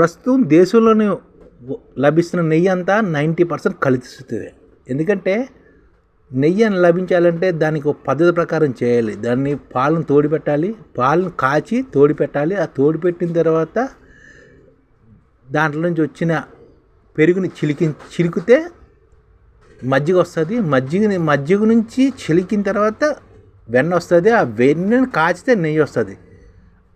ప్రస్తుతం దేశంలోని లభిస్తున్న నెయ్యి అంతా నైంటీ పర్సెంట్ కలుస్తుంది ఎందుకంటే నెయ్యి అని లభించాలంటే దానికి ఒక పద్ధతి ప్రకారం చేయాలి. దాన్ని పాలను తోడిపెట్టాలి పాలను కాచి తోడిపెట్టాలి. ఆ తోడిపెట్టిన తర్వాత దాంట్లో నుంచి వచ్చిన పెరుగుని చిలికి చిలికితే మజ్జిగ వస్తుంది. మజ్జిగని మజ్జిగ నుంచి చిలికిన తర్వాత వెన్న వస్తుంది. ఆ వెన్నని కాచితే నెయ్యి వస్తుంది.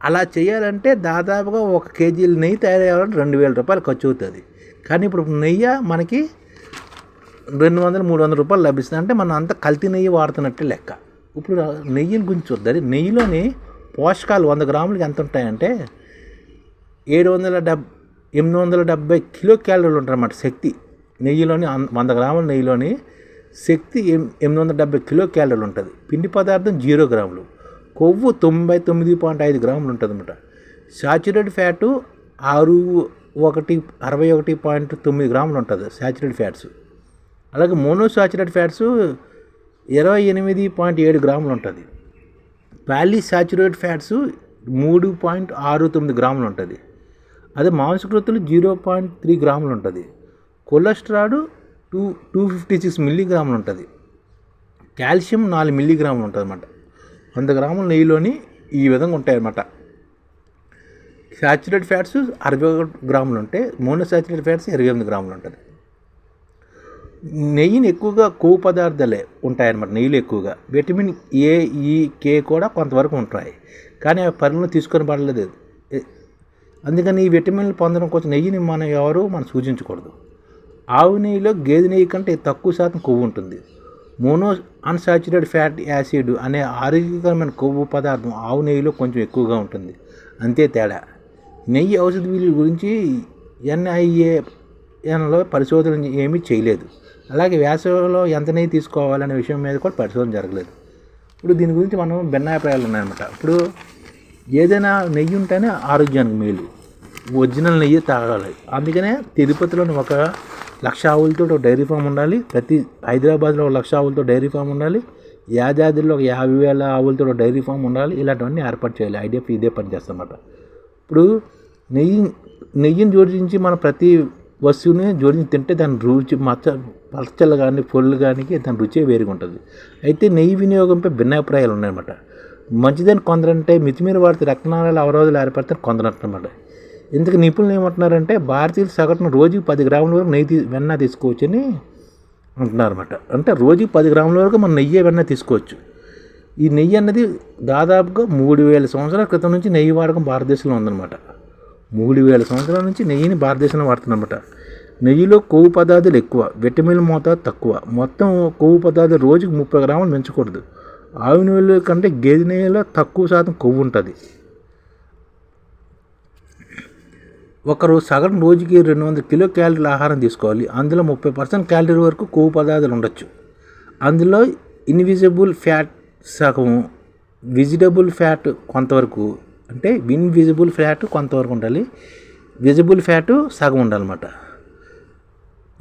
అలా చేయాలంటే దాదాపుగా ఒక కేజీలు నెయ్యి తయారయ్యాలంటే రెండు వేల రూపాయలు ఖర్చు అవుతుంది. కానీ ఇప్పుడు నెయ్యి మనకి రెండు వందలు మూడు వందల రూపాయలు లభిస్తుంది. అంటే మనం అంత కల్తీ నెయ్యి వాడుతున్నట్టే లెక్క. ఇప్పుడు నెయ్యిని గురించి చూద్దాం. నెయ్యిలోని పోషకాలు వంద గ్రాములకి ఎంత ఉంటాయంటే ఏడు వందల డెబ్ ఎనిమిది వందల డెబ్బై కిలో క్యాలరీలు ఉంటారన్నమాట శక్తి. నెయ్యిలోని వంద గ్రాముల నెయ్యిలోని శక్తి ఎనిమిది వందల డెబ్బై కిలో క్యాలరీలు ఉంటుంది. పిండి పదార్థం జీరో గ్రాములు. కొవ్వు తొంభై తొమ్మిది పాయింట్ ఐదు గ్రాములు ఉంటుంది అనమాట సాచురేట్ ఫ్యాటు ఆరు ఒకటి అరవై ఒకటి పాయింట్ తొమ్మిది గ్రాములు ఉంటుంది సాచురేట్ ఫ్యాట్స్ అలాగే మోనోసాచురేట్ ఫ్యాట్స్ ఇరవై ఎనిమిది పాయింట్ ఏడు గ్రాములు ఉంటుంది పాలీసాచురేట్ ఫ్యాట్స్ మూడు పాయింట్ ఆరు తొమ్మిది గ్రాములు ఉంటుంది అదే మాంసకృతులు జీరో పాయింట్ త్రీ గ్రాములు ఉంటుంది cholesterol two two fifty six మిల్లీగ్రాములు ఉంటుంది కాల్షియం నాలుగు మిల్లీగ్రాములు ఉంటుంది అన్నమాట వంద గ్రాముల నెయ్యిలోని ఈ విధంగా ఉంటాయి అన్నమాట ఫ్యాట్స్ అరవై ఒకటి గ్రాములు ఉంటాయి మోనోసాచురేట్ ఫ్యాట్స్ ఇరవై ఎనిమిది గ్రాములు ఉంటుంది. నెయ్యిని ఎక్కువగా కొవ్వు పదార్థాలే ఉంటాయన్నమాట నెయ్యిలు ఎక్కువగా. విటమిన్ ఏ ఈ కే కూడా కొంతవరకు ఉంటాయి. కానీ అవి పరిగణలో తీసుకొని పడలేదు అందుకని ఈ విటమిన్లు పొందడం కోసం నెయ్యిని మనం ఎవరు మనం సూచించకూడదు. ఆవు నెయ్యిలో గేదె నెయ్యి కంటే తక్కువ శాతం కొవ్వు ఉంటుంది. మోనో అన్సాచురేటెడ్ ఫ్యాట్ యాసిడ్ అనే ఆరోగ్యకరమైన కొవ్వు పదార్థం ఆవు నెయ్యిలో కొంచెం ఎక్కువగా ఉంటుంది. అంతే తేడా. నెయ్యి ఔషధ విలువ గురించి ఎన్ఐఏలో పరిశోధన ఏమీ చేయలేదు. అలాగే వేసవిలో ఎంత నెయ్యి తీసుకోవాలనే విషయం మీద కూడా పరిశోధన జరగలేదు. ఇప్పుడు దీని గురించి మనం భిన్నాభిప్రాయాలు ఉన్నాయన్నమాట. ఇప్పుడు ఏదైనా నెయ్యి ఉంటేనే ఆరోగ్యానికి మేలు. ఒరిజినల్ నెయ్యి తాగాలి. అందుకనే తిరుపతిలోని ఒక లక్ష ఆవులతో ఒక డైరీ ఫామ్ ఉండాలి. ప్రతి హైదరాబాద్లో ఒక లక్ష ఆవులతో డైరీ ఫామ్ ఉండాలి. యాదాద్రిలో ఒక యాభై వేల ఆవులతో ఒక డైరీ ఫామ్ ఉండాలి. ఇలాంటివన్నీ ఏర్పాటు చేయాలి. ఐడిఎఫ్ ఇదే పని చేస్తామన్నమాట ఇప్పుడు నెయ్యి నెయ్యిని జోడించి మన ప్రతి వస్తువుని జోడించి తింటే దాని రుచి మచ్చ పచ్చళ్ళు కానీ పొల్లు కానీ దాని రుచే వేరుగా ఉంటుంది. అయితే నెయ్యి వినియోగంపై భిన్నాభిప్రాయాలు ఉన్నాయన్నమాట. మంచిదని కొందరంటే మితిమీర వాడితే రక్తనాళాలు అవరోధాలు ఏర్పడతారు కొందరు అంటున్నమాట ఇందుకు నిపుణులు ఏమంటున్నారంటే భారతీయులు సగటున రోజుకి పది గ్రాముల వరకు నెయ్యి తీ- వెన్న తీసుకోవచ్చని అంటున్నారన్నమాట. అంటే రోజుకి పది గ్రాముల వరకు మనం నెయ్యి వెన్న తీసుకోవచ్చు. ఈ నెయ్యి అన్నది దాదాపుగా మూడు వేల సంవత్సరాల క్రితం నుంచి నెయ్యి వాడకం భారతదేశంలో ఉందన్నమాట. మూడు వేల సంవత్సరాల నుంచి నెయ్యిని భారతదేశంలో వాడుతున్నమాట. నెయ్యిలో కొవ్వు పదార్థాలు ఎక్కువ విటమిన్ మోతాదు తక్కువ. మొత్తం కొవ్వు పదార్థాలు రోజుకు ముప్పై గ్రాములు పెంచకూడదు. ఆవు నెయ్యిలో కంటే గేదె నెయ్యిలో తక్కువ శాతం కొవ్వు ఉంటుంది. ఒకరు సగం రోజుకి రెండు వందల కిలో క్యాలరీల ఆహారం తీసుకోవాలి. అందులో ముప్పై పర్సెంట్ క్యాలరీ వరకు కొవ్వు పదార్థాలు ఉండొచ్చు. అందులో ఇన్విజిబుల్ ఫ్యాట్ సగం విజిటబుల్ ఫ్యాట్ కొంతవరకు అంటే ఇన్విజిబుల్ ఫ్యాట్ కొంతవరకు ఉండాలి. విజిబుల్ ఫ్యాట్ సగం ఉండాలన్నమాట.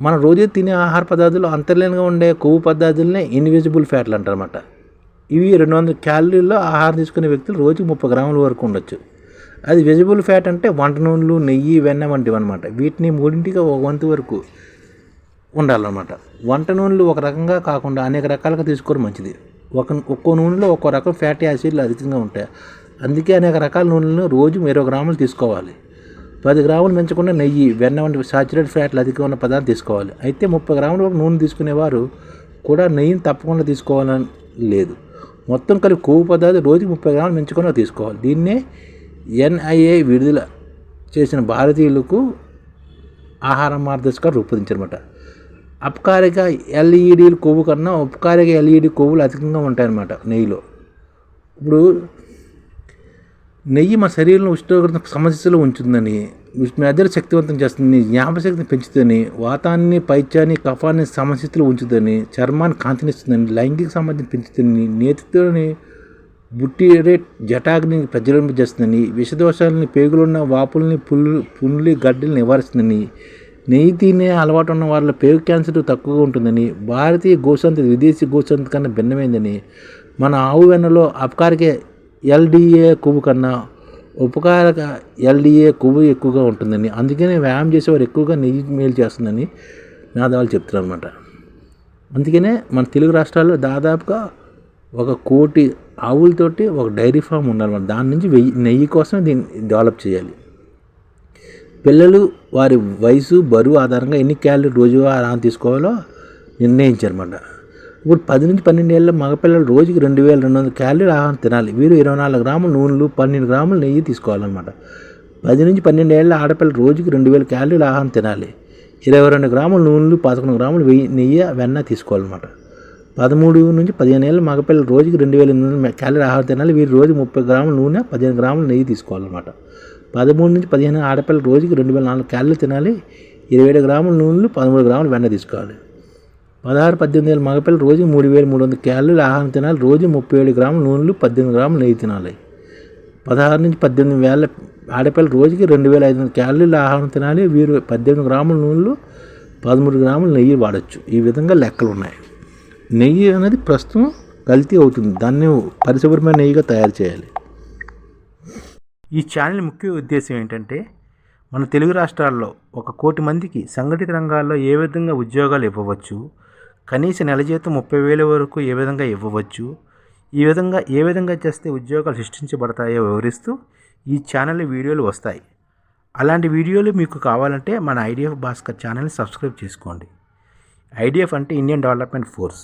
మనం రోజు తినే ఆహార పదార్థాలు అంతర్లీనంగా ఉండే కొవ్వు పదార్థాలనే ఇన్విజిబుల్ ఫ్యాట్లు అంటారన్నమాట. ఇవి రెండు వందల క్యాలరీల్లో ఆహారం తీసుకునే వ్యక్తులు రోజుకి ముప్పై గ్రాముల వరకు ఉండొచ్చు. అది వెజిబుల్ ఫ్యాట్ అంటే వంట నూనెలు నెయ్యి వెన్న వంటివి అనమాట వీటిని మూడింటిగా ఒక వంతు వరకు ఉండాలన్నమాట. వంట నూనెలు ఒక రకంగా కాకుండా అనేక రకాలుగా తీసుకోవడం మంచిది. ఒక ఒక్కో నూనెలో ఒక్కో రకం ఫ్యాటీ యాసిడ్లు అధికంగా ఉంటాయి. అందుకే అనేక రకాల నూనెలను రోజు ఇరవై గ్రాములు తీసుకోవాలి. పది గ్రాములు పెంచకుండా నెయ్యి వెన్న వంటి సాచురేట్ ఫ్యాట్లు అధికంగా ఉన్న పదార్థాలు తీసుకోవాలి. అయితే ముప్పై గ్రాములు ఒక నూనె తీసుకునేవారు కూడా నెయ్యిని తప్పకుండా తీసుకోవాలని లేదు. మొత్తం కలిపి కొవ్వు పదార్థాలు రోజుకి ముప్పై గ్రాములు పెంచుకొని తీసుకోవాలి. దీన్నే ఎన్ఐఏ విడుదల చేసిన భారతీయులకు ఆహార మార్గదర్శకాలు రూపొందించారన్నమాట. అపకారిక ఎల్ఈడీలు కొవ్వు కన్నా ఉపకారిక ఎల్ఈడి కొవ్వులు అధికంగా ఉంటాయన్నమాట నెయ్యిలో. ఇప్పుడు నెయ్యి మన శరీరంలో ఉష్ణోగ్రత సమస్యలు ఉంచుతుందని మెదడు శక్తివంతం చేస్తుంది జ్ఞాపశక్తిని పెంచుతుందని వాతాన్ని పైత్యాన్ని కఫాన్ని సమస్యలు ఉంచుతుందని చర్మాన్ని కాంతినిస్తుందని లైంగిక సామర్థ్యం పెంచుతుందని నేతృత్వాన్ని బుట్టిరేట్ జటాగ్ని ప్రజ్వలింపజేస్తుందని విషదోషాలని పేగులున్న వాపుల్ని పుల్లు పుండ్లి గడ్డలు నివారిస్తుందని నెయ్యి తినే అలవాటు ఉన్న వాళ్ళ పేగు క్యాన్సర్ తక్కువగా ఉంటుందని భారతీయ గోసంత విదేశీ గోసంత కన్నా భిన్నమైందని మన ఆవు వెన్నలో అపకారిక ఎల్డిఏ కొవ్వు కన్నా ఉపకారక ఎల్డిఏ కొవ్వు ఎక్కువగా ఉంటుందని అందుకనే వ్యాయామం చేసేవారు ఎక్కువగా నెయ్యి మేలు చేస్తుందని మేధావులు చెప్తున్నారు అనమాట అందుకనే మన తెలుగు రాష్ట్రాల్లో దాదాపుగా ఒక కోటి ఆవులతోటి ఒక డైరీ ఫామ్ ఉండాలన్నమాట దాని నుంచి వెయ్యి నెయ్యి కోసం దీన్ని డెవలప్ చేయాలి. పిల్లలు వారి వయసు బరువు ఆధారంగా ఎన్ని క్యాలరీ రోజు ఆహారం తీసుకోవాలో నిర్ణయించారన్నమాట ఇప్పుడు పది నుంచి పన్నెండు ఏళ్ళ మగపిల్లలు రోజుకి రెండు వేల రెండు వందల క్యాలరీలు ఆహారం తినాలి. వీరు ఇరవై నాలుగు గ్రాములు నూనెలు పన్నెండు గ్రాములు నెయ్యి తీసుకోవాలన్నమాట. పది నుంచి పన్నెండు ఏళ్ళ ఆడపిల్లలు రోజుకి రెండు వేల క్యాలరీలు ఆహారం తినాలి. ఇరవై రెండు గ్రాముల నూనెలు పదకొండు గ్రాములు వెయ్యి నెయ్యి వెన్న తీసుకోవాలన్నమాట. పదమూడు నుంచి పదిహేను ఏళ్ళ మగపిల్లలు రోజుకి రెండు వేల ఎనిమిది వందల క్యాలరీ ఆహారం తినాలి. వీరు రోజు ముప్పై గ్రాముల నూనె పదిహేను గ్రాముల నెయ్యి తీసుకోవాలన్నమాట. పదమూడు నుంచి పదిహేను ఆడపిల్లలు రోజుకి రెండు వేల నాలుగు క్యాలరీలు తినాలి. ఇరవై ఏడు గ్రాముల నూనెలు పదమూడు గ్రాములు వెన్న తీసుకోవాలి. పదహారు పద్దెనిమిది ఏళ్ళ మగపిల్లలు రోజు మూడు వేల మూడు వందల క్యాలరీలు ఆహారం తినాలి. రోజు ముప్పై ఏడు గ్రాముల నూనెలు పద్దెనిమిది గ్రాములు నెయ్యి తినాలి. పదహారు నుంచి పద్దెనిమిది వేల ఆడపిల్లలు రోజుకి రెండు వేల ఐదు వందల క్యాలరీలు ఆహారం తినాలి. వీరు పద్దెనిమిది గ్రాముల నూనెలు పదమూడు గ్రాముల నెయ్యి వాడచ్చు. ఈ విధంగా లెక్కలు ఉన్నాయి నెయ్యి అనేది ప్రస్తుతం కల్తీ అవుతుంది. దాన్ని పరిశుభ్రమైన నెయ్యిగా తయారు చేయాలి. ఈ ఛానల్ ముఖ్య ఉద్దేశం ఏంటంటే మన తెలుగు రాష్ట్రాల్లో ఒక కోటి మందికి సంఘటిత రంగాల్లో ఏ విధంగా ఉద్యోగాలు ఇవ్వవచ్చు కనీస నెల జీతం ముప్పై వేల వరకు ఏ విధంగా ఇవ్వవచ్చు ఈ విధంగా ఏ విధంగా చేస్తే ఉద్యోగాలు సృష్టించబడతాయో వివరిస్తూ ఈ ఛానల్ వీడియోలు వస్తాయి. అలాంటి వీడియోలు మీకు కావాలంటే మన ఐడిఎఫ్ భాస్కర్ ఛానల్ని సబ్స్క్రైబ్ చేసుకోండి. ఐడిఎఫ్ అంటే ఇండియన్ డెవలప్మెంట్ ఫోర్స్.